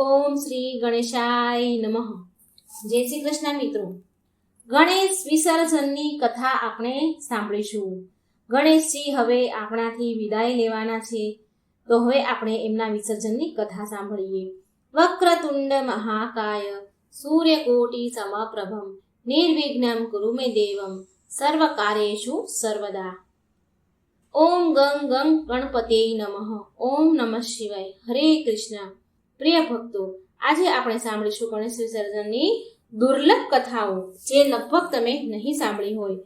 ઓમ શ્રી ગણેશાય નમઃ. જય શ્રી કૃષ્ણ મિત્રો. ગણેશ વિસર્જનની કથા આપણે સાંભળીશું. ગણેશજી હવે આપણાથી વિદાય લેવાના છે. તો હવે આપણે એમના વિસર્જનની કથા સાંભળીએ. વક્રતુંડ મહાકાય, સૂર્યકોટી સમપ્રભમ, નિર્વિઘ્નમ કુરુ મે દેવમ સર્વ કાર્યેષુ સર્વદા. ઓમ ગંગ ગંગ ગણપતે નમઃ. ઓમ નમઃ શિવાય. હરે કૃષ્ણ. પ્રિય ભક્તો, આજે આપણે સાંભળીશું ગણેશ વિસર્જનની દુર્લભ કથાઓ, જે લગભગ તમે નહીં સાંભળી હોય.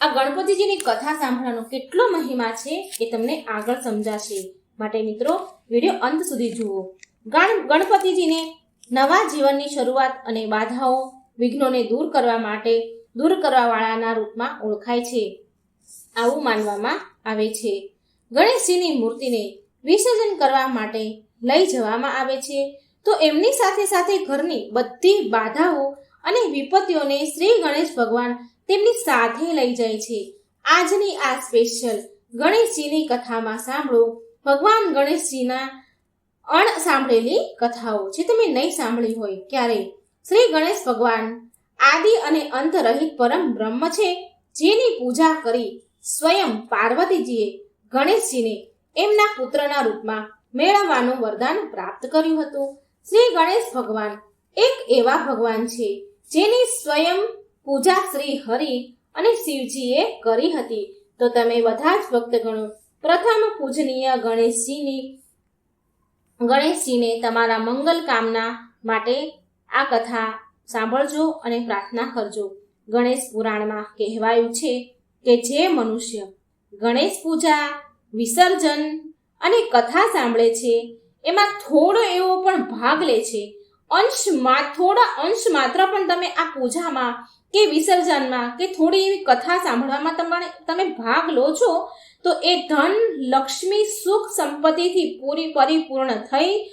આ ગણપતિજીની કથા સાંભળવાનો કેટલો મહિમા છે એ તમને આગળ સમજાશે. માટે મિત્રો, વીડિયો અંત સુધી જુઓ. ગણ, ગણપતિજીને નવા જીવનની શરૂઆત અને બાધાઓ, વિઘ્નોને દૂર કરવા માટે, દૂર કરવાવાળાના રૂપમાં ઓળખાય છે. આવું માનવામાં આવે છે. ગણેશજીની મૂર્તિને વિસર્જન કરવા માટે લઈ જવામાં આવે છે. તો એમની સાથે સાથે ઘરની બધી બાધાઓ અને વિપત્તિઓને શ્રી ગણેશ ભગવાન તેમની સાથે લઈ જાય છે. આજની આ સ્પેશિયલ ગણેશજીની કથામાં સાંભળો. ભગવાન ગણેશજીના અણ સાંભળેલી કથાઓ. જે તમે નહીં સાંભળી હોય ક્યારે? શ્રી ગણેશ ભગવાન આદિ અને અંત રહિત પરમ બ્રહ્મ છે, જેની પૂજા કરી સ્વયં પાર્વતીજીએ ગણેશજીને એમના પુત્રના રૂપમાં મેળવવાનું વરદાન પ્રાપ્ત કર્યું હતું. શ્રી ગણેશ ભગવાન એક એવા ભગવાન છે, જેની સ્વયં પૂજા શ્રી હરિ અને શિવજીએ કરી હતી. તો તમે બધા જ ભક્તગણો, પ્રથમ પૂજનીય ગણેશજીની, ગણેશજીને તમારા મંગલ કામના માટે આ કથા સાંભળજો અને પ્રાર્થના કરજો. ગણેશ પુરાણમાં કહેવાયું છે કે જે મનુષ્ય ગણેશ પૂજા, વિસર્જન અને કથા સાંભળે છે. એમાં થોડો એવો પણ ભાગ લે છે. અંશ થોડા અંશ માત્ર પણ તમે આ પૂજામાં કે વિસર્જનમાં કે થોડી એવી કથા સાંભળવામાં તમારે, તમે ભાગ લો છો, તો એ ધન, લક્ષ્મી, સુખ સંપત્તિથી પૂરી પરિપૂર્ણ થઈ,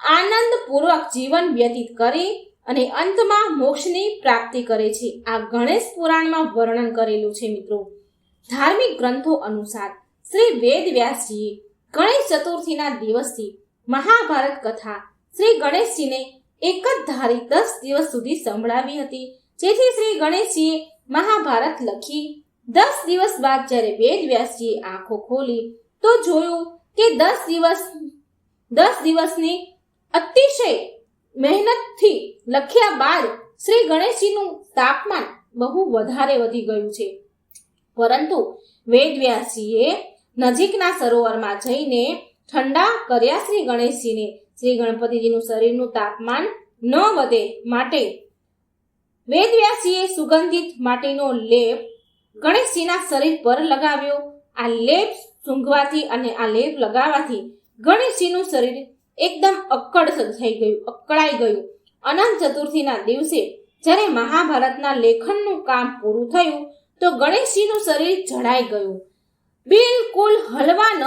આનંદપૂર્વક જીવન વ્યતીત કરી અને અંતમાં મોક્ષની પ્રાપ્તિ કરે છે. આ ગણેશ પુરાણમાં વર્ણન કરેલું છે મિત્રો. ધાર્મિક ગ્રંથો અનુસાર શ્રી વેદ વ્યાસજીએ ગણેશ ચતુર્થીના દિવસથી મહાભારત કથા શ્રી ગણેશજીને એક જ ધારી દસ દિવસ સુધી સંભળાવી હતી. જેથી શ્રી ગણેશજીએ મહાભારત લખી. દસ દિવસ બાદ જ્યારે વેદ વ્યાસજીએ આંખો ખોલી, તો જોયું કે દસ દિવસ, દસ દિવસની અતિશય મહેનતથી લખ્યા બાદ શ્રી ગણેશજીનું તાપમાન બહુ વધારે વધી ગયું છે. પરંતુ વેદવ્યાસજીએ નજીકના સરોવરમાં જઈને ઠંડા કર્યા શ્રી ગણેશજીને. શ્રી ગણપતિજીનું શરીરનું તાપમાન ન વધે માટે વેદવ્યાસીએ સુગંધિત માટીનો લેપ ગણેશજીના શરીર પર લગાવ્યો. આ લેપ સૂંઘવાથી અને આ લેપ લગાવવાથી ગણેશજીનું શરીર એકદમ અક્કડ થઈ ગયું, અકળાઈ ગયું. અનંત ચતુર્થીના દિવસે જ્યારે મહાભારતના લેખનનું કામ પૂરું થયું, તો ગણેશજીનું શરીર જડાઈ ગયું. બિલકુલ હલવા ન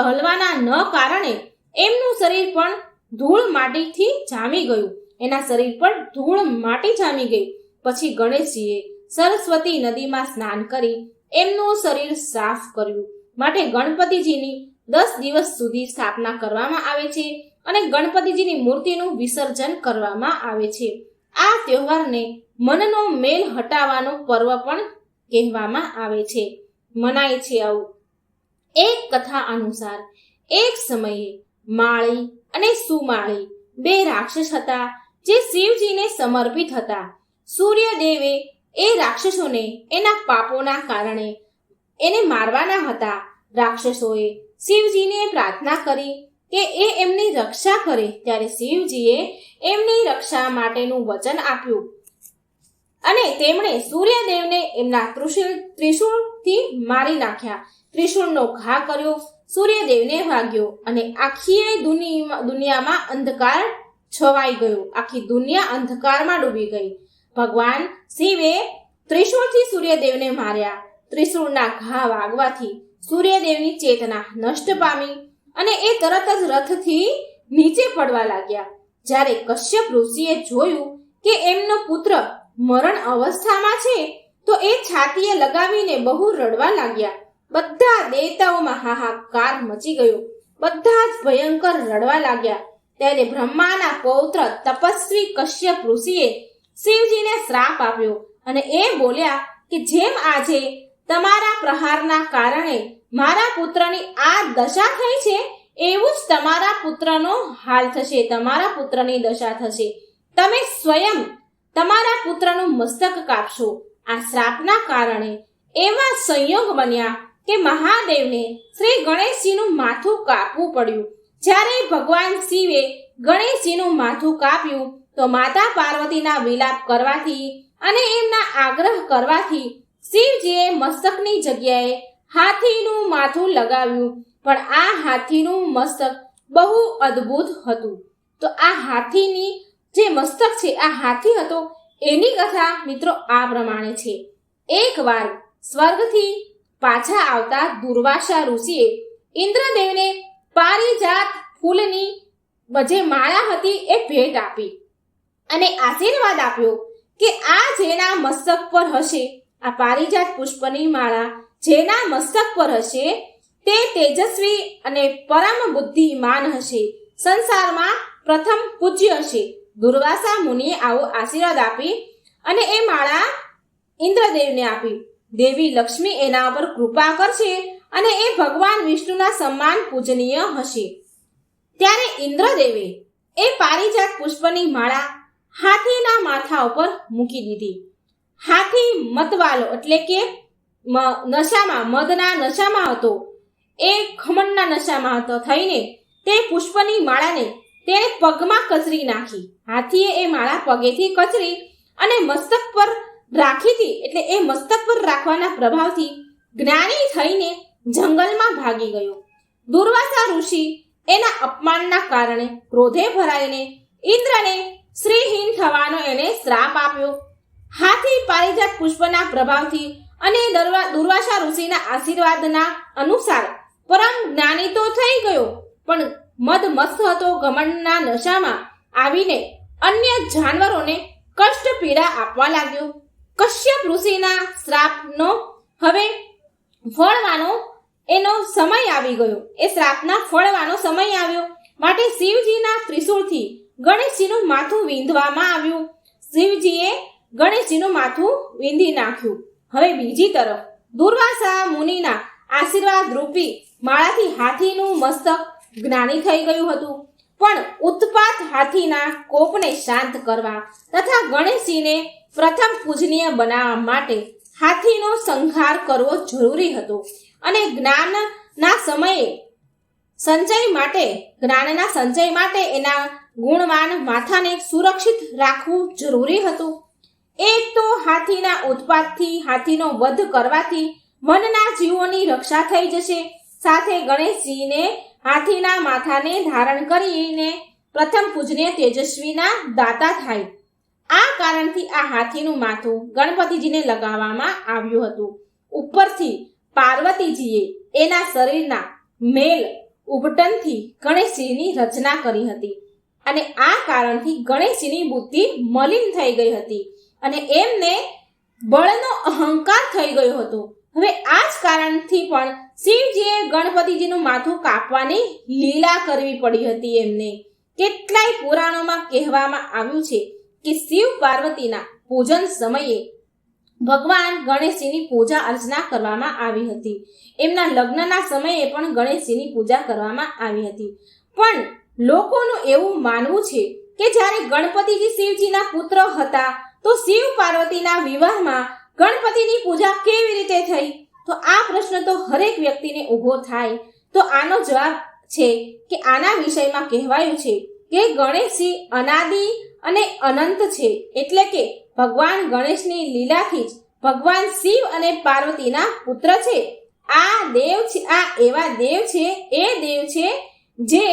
હલવાના ન કારણે એમનું શરીર પણ ધૂળ માટીથી જામી ગયું. એના શરીર પર ધૂળ માટી જામી ગઈ. પછી ગણેશજીએ સરસ્વતી નદીમાં સ્નાન કરી એમનું શરીર સાફ કર્યું. માટે ગણપતિજીની દસ દિવસ સુધી સ્થાપના કરવામાં આવે છે અને ગણપતિજીની મૂર્તિનું વિસર્જન કરવામાં આવે છે. આ તહેવારને મનનો મેલ હટાવવાનો પર્વ પણ કહેવામાં આવે છે. મનાય છે આવું. એક કથા અનુસાર, એક સમયે માળી અને સુમાળી બે રાક્ષસ હતા જે શિવજીને સમર્પિત હતા. સૂર્યદેવે એ રાક્ષસોને એના પાપોના કારણે એને મારવાના હતા. રાક્ષસોએ શિવજીને પ્રાર્થના કરી કે એ એમની રક્ષા કરે ત્યારે શિવજીએ એમની રક્ષા માટેનું વચન આપ્યું. અને તેમણે સૂર્યદેવને એમના ત્રિશુલ ત્રિશુળથી મારી નાખ્યા. ત્રિશુળનો ઘા કર્યો, સૂર્યદેવને વાગ્યો અને આખી દુનિયામાં અંધકાર છવાઈ ગયો. આખી દુનિયા અંધકારમાં ડૂબી ગઈ. ભગવાન શિવે ત્રિશુળથી સૂર્યદેવને માર્યા. ત્રિશુળના ઘા વાગવાથી સૂર્યદેવની ચેતના નષ્ટ પામી અને એ તરત જ રથથી નીચે પડવા લાગ્યા. જ્યારે કશ્યપ ઋષિએ જોયું કે એમનો પુત્ર મરણ અવસ્થામાં છે તો એ છાતીએ લગાવીને બહુ રડવા લાગ્યા. બધા દેવતાઓમાં હાહાકાર મચી ગયો. બધા જ ભયંકર રડવા લાગ્યા. ત્યારે બ્રહ્માના પૌત્ર તપસ્વી કશ્યપ ઋષિએ શિવજીને શ્રાપ આપ્યો અને એ બોલ્યા કે જેમ આજે તમારા પ્રહારના કારણે મારા પુત્રની આ દશા થઈ છે, એવું જ તમારા પુત્રનો હાલ થશે, તમારા પુત્રની દશા થશે. તમે સ્વયં તમારા પુત્રનું મસ્તક કાપશો. આ શ્રાપના કારણે એવા સંયોગ બન્યા કે મહાદેવને શ્રી ગણેશજીનું માથું કાપવું પડ્યું. જ્યારે ભગવાન શિવે ગણેશજીનું માથું કાપ્યું, તો માતા પાર્વતીના વિલાપ કરવાથી અને એમના આગ્રહ કરવાથી શિવજીએ મસ્તકની જગ્યાએ હાથીનું માથું લગાવ્યું. પણ આ હાથીનું મસ્તક બહુ અદ્ભુત હતું. તો આ હાથીની જે મસ્તક છે, આ હાથી હતો એની કથા મિત્રો આ પ્રમાણે છે. એકવાર સ્વર્ગથી પાછા આવતા દુર્વાસા ઋષિએ ઇન્દ્રદેવને પારિજાત ફૂલની જે માળા હતી એ ભેટ આપી અને આશીર્વાદ આપ્યો કે આ જેના મસ્તક પર હશે, આ પારિજાત પુષ્પની માળા જેના મસ્તક પર હશે, તે તેજસ્વી અને પરમ બુદ્ધિમાન હશે. સંસારમાં પ્રથમ પૂજ્ય હશે. દુર્વાસા મુનિએ આવો આશીર્વાદ આપી અને એ માળા ઇન્દ્રદેવને આપી. દેવી લક્ષ્મી એના પર કૃપા કરશે અને એ ભગવાન વિષ્ણુના સન્માન પૂજનીય હશે. ત્યારે ઇન્દ્રદેવે એ પારિજાત પુષ્પની માળા હાથીના માથા ઉપર મૂકી દીધી. હાથી મતવાલો એટલે કે નશામાં મદના નશામાં હતો. એ ખમણના નશામાં હતો થઈને તે પુષ્પની માળાને તેણે પગમાં કચરી નાખી. હાથીએ એ માળા પગેથી કચરી અને મસ્તક પર રાખી હતી એટલે એ મસ્તક પર રાખવાના પ્રભાવથી જ્ઞાની થઈને જંગલમાં ભાગી ગયો. દુર્વાસા ઋષિ એના અપમાનના કારણે ક્રોધે ભરાઈને ઇન્દ્રને શ્રીહીન થવાનો એને શ્રાપ આપ્યો. હાથી પારિજાત પુષ્પના પ્રભાવથી અને દરવા- દુર્વાસા ઋષિના આશીર્વાદના અનુસાર પરમ જ્ઞાની તો થઈ ગયો, પણ મદ મસ્ત હતો ઘમંડના નશામાં આવીને અન્ય જાનવરોને કષ્ટ પીડા આપવા લાગ્યો. કશ્યપ ઋષિના શ્રાપનો હવે ફળવાનો એનો સમય આવી ગયો. એ શ્રાપના ફળવાનો સમય આવ્યો. માટે શિવજીના ત્રિશૂળથી ગણેશજીનું માથું વીંધવામાં આવ્યું. શિવજીએ ગણેશજીનું માથું વીંધી નાખ્યું. હવે બીજી તરફ દુર્વાસા મુનિના આશીર્વાદ રૂપી માળાથી હાથીનું મસ્તક જ્ઞાની થઈ ગયું હતું. પણ ઉત્પાત હાથીના કોપને શાંત કરવા તથા ગણેશજીને પ્રથમ પૂજનીય બનાવવા માટે હાથીનો સંહાર કરવો જરૂરી હતો અને જ્ઞાનના સમયે સંચય માટે, જ્ઞાનના સંચય માટે એના ગુણવાન માથાને સુરક્ષિત રાખવું જરૂરી હતું. એક તો હાથીના ઉત્પાતથી હાથીનો વધ કરવાથી વનના જીવોની રક્ષા થઈ જશે. સાથે ગણેશજીને હાથીના માથાને ધારણ કરીને પ્રથમ પૂજનીય તેજસ્વીના દાતા થાય. આ કારણથી આ હાથીનું માથું ગણપતિજીને લગાવવામાં આવ્યું હતું. ઉપરથી પાર્વતીજીએ એના શરીરના મેલ ઉબટનથી ગણેશજીની રચના કરી હતી અને આ કારણથી ગણેશજીની બુદ્ધિ મલિન થઈ ગઈ હતી અને એમને બળનો અહંકાર થઈ ગયો હતો. હવે આ જ કારણથી પણ શિવજીએ ગણપતિજીનું માથું કાપવાની લીલા કરવી પડી હતી એમને. કેટલાય પુરાણોમાં કહેવામાં આવ્યું છે કે શિવ પાર્વતીના પૂજન સમયે ભગવાન ગણેશજીની પૂજા અર્ચના કરવામાં આવી હતી. એમના લગ્નના સમયે પણ ગણેશજીની પૂજા કરવામાં આવી હતી. પણ લોકોનું એવું માનવું છે કે જ્યારે ગણપતિજી શિવજીના પુત્ર હતા, તો શિવ પાર્વતીના વિવાહમાં ગણપતિની પૂજા કેવી રીતે થઈ? તો આ પ્રશ્ન તો હરેક વ્યક્તિને ઊભો થાય. તો આનો જવાબ છે કે આના વિષયમાં કહેવાયું છે કે ગણેશજી અનાદિ અને અનંત છે. એટલે કે ભગવાન ગણેશની લીલાથી જ ભગવાન શિવ અને પાર્વતીના પુત્ર છે. આ દેવ છે, આ એવા દેવ છે, એ દેવ છે જે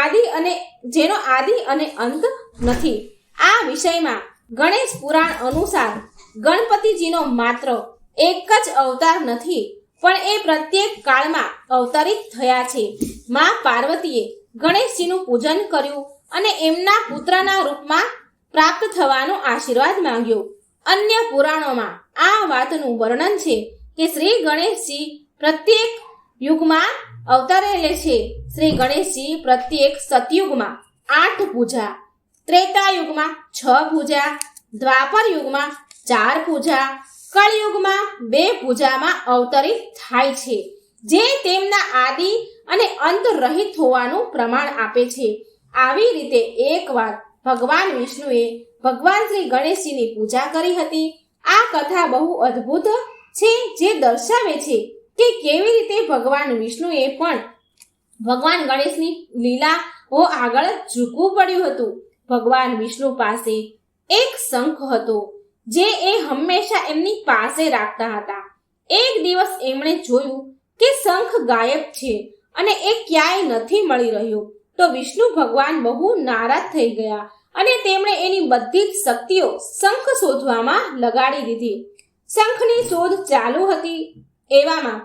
આદિ અને જેનો આદિ અને અંત નથી. આ વિષયમાં ગણેશ પુરાણ અનુસાર ગણપતિજીનો માત્ર એક જ અવતાર નથી, પણ એ પ્રત્યેક કાળમાં અવતરિત થયા છે. મા પાર્વતીએ ગણેશજીનું પૂજન કર્યું અને એમના પુત્રના રૂપમાં પ્રાપ્ત થવાનો આશીર્વાદ માંગ્યો. અન્ય પુરાણોમાં આ વાતનું વર્ણન છે કે શ્રી ગણેશજી પ્રત્યેક યુગમાં અવતરેલે છે. શ્રી ગણેશજી પ્રત્યેક સતયુગમાં આઠ પૂજા, ત્રેતા યુગમાં છ પૂજા, દ્વાપર યુગમાં ચાર પૂજા કળયુગમાં બે પૂજામાં અવતરિત થાય છે, જે તેમના આદિ અને અંત રહિત હોવાનું પ્રમાણ આપે છે. આવી રીતે એકવાર ભગવાન વિષ્ણુએ ભગવાન શ્રી ગણેશજીની પૂજા કરી હતી. આ કથા બહુ અદ્ભુત છે, જે દર્શાવે છે કે કેવી રીતે ભગવાન વિષ્ણુએ પણ ભગવાન ગણેશની લીલાઓ આગળ ઝૂકવું પડ્યું હતું. ભગવાન વિષ્ણુ પાસે એક શંખ હતો. જે એ હંમેશા એમની પાસે રાખતા હતા. એક દિવસ એમણે જોયું કે શંખ ગાયબ છે અને એ ક્યાંય નથી મળી રહ્યો. તો વિષ્ણુ ભગવાન બહુ નારાજ થઈ ગયા અને તેમણે એની બધી જ શક્તિઓ શંખ શોધવામાં લગાડી દીધી. શંખની શોધ ચાલુ હતી એવામાં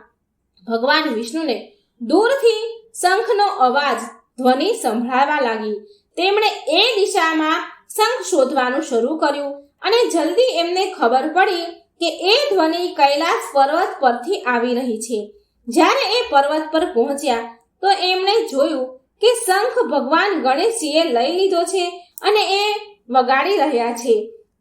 ભગવાન વિષ્ણુને દૂરથી શંખનો અવાજ ધ્વનિ સંભળાવા લાગી. તેમણે એ દિશામાં શંખ શોધવાનું શરૂ કર્યું અને જલ્દી એમને ખબર પડી કે એ ધ્વનિ કૈલાસ પર્વત પરથી આવી રહી છે. જ્યારે એ પર્વત પર પહોંચ્યા, તો એમણે જોયું કે શંખ ભગવાન ગણેશજીએ લઈ લીધો છે અને એ વગાડી રહ્યા છે.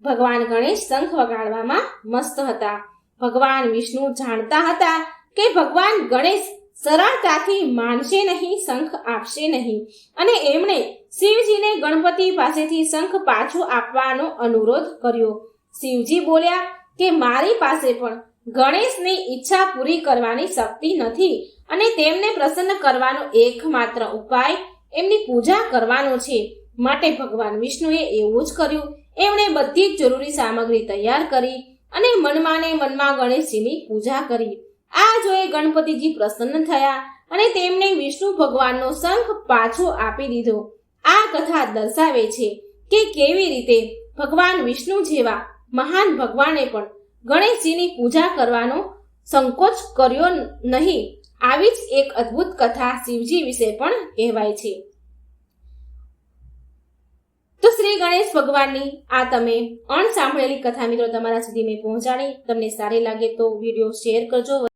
ભગવાન ગણેશ શંખ વગાડવામાં મસ્ત હતા. ભગવાન વિષ્ણુ જાણતા હતા કે ભગવાન ગણેશ સરળતાથી માનશે નહીં, શંખ આપશે નહીં. અને એમણે શિવજીને ગણપતિ પાસેથી શંખ પાછો આપવાનો અનુરોધ કર્યો. શિવજી બોલ્યા કે મારી પાસે પણ ગણેશની ઈચ્છા પૂરી કરવાની શક્તિ નથી અને તેમને પ્રસન્ન કરવાનો એકમાત્ર ઉપાય એમની પૂજા કરવાનો છે. માટે ભગવાન વિષ્ણુએ એવું જ કર્યું. એમણે બધી જ જરૂરી સામગ્રી તૈયાર કરી અને મનમાં ને મનમાં ગણેશજીની પૂજા કરી. આ જોઈ ગણપતિજી પ્રસન્ન થયા અને તેમને વિષ્ણુ ભગવાનનો શંખ પાછો આપી દીધો. આ કથા દર્શાવે છે કે કેવી રીતે ભગવાન વિષ્ણુ જેવા મહાન ભગવાને પણ ગણેશજીની પૂજા કરવાનો સંકોચ કર્યો નહીં. આવી જ એક અદ્ભુત કથા શિવજી વિશે પણ કહેવાય છે. તો શ્રી ગણેશ ભગવાનની આ તમે અણસાંભળેલી કથા મિત્રો તમારા સુધી મેં પહોંચાડી. તમને સારી લાગે તો વીડિયો શેર કરજો.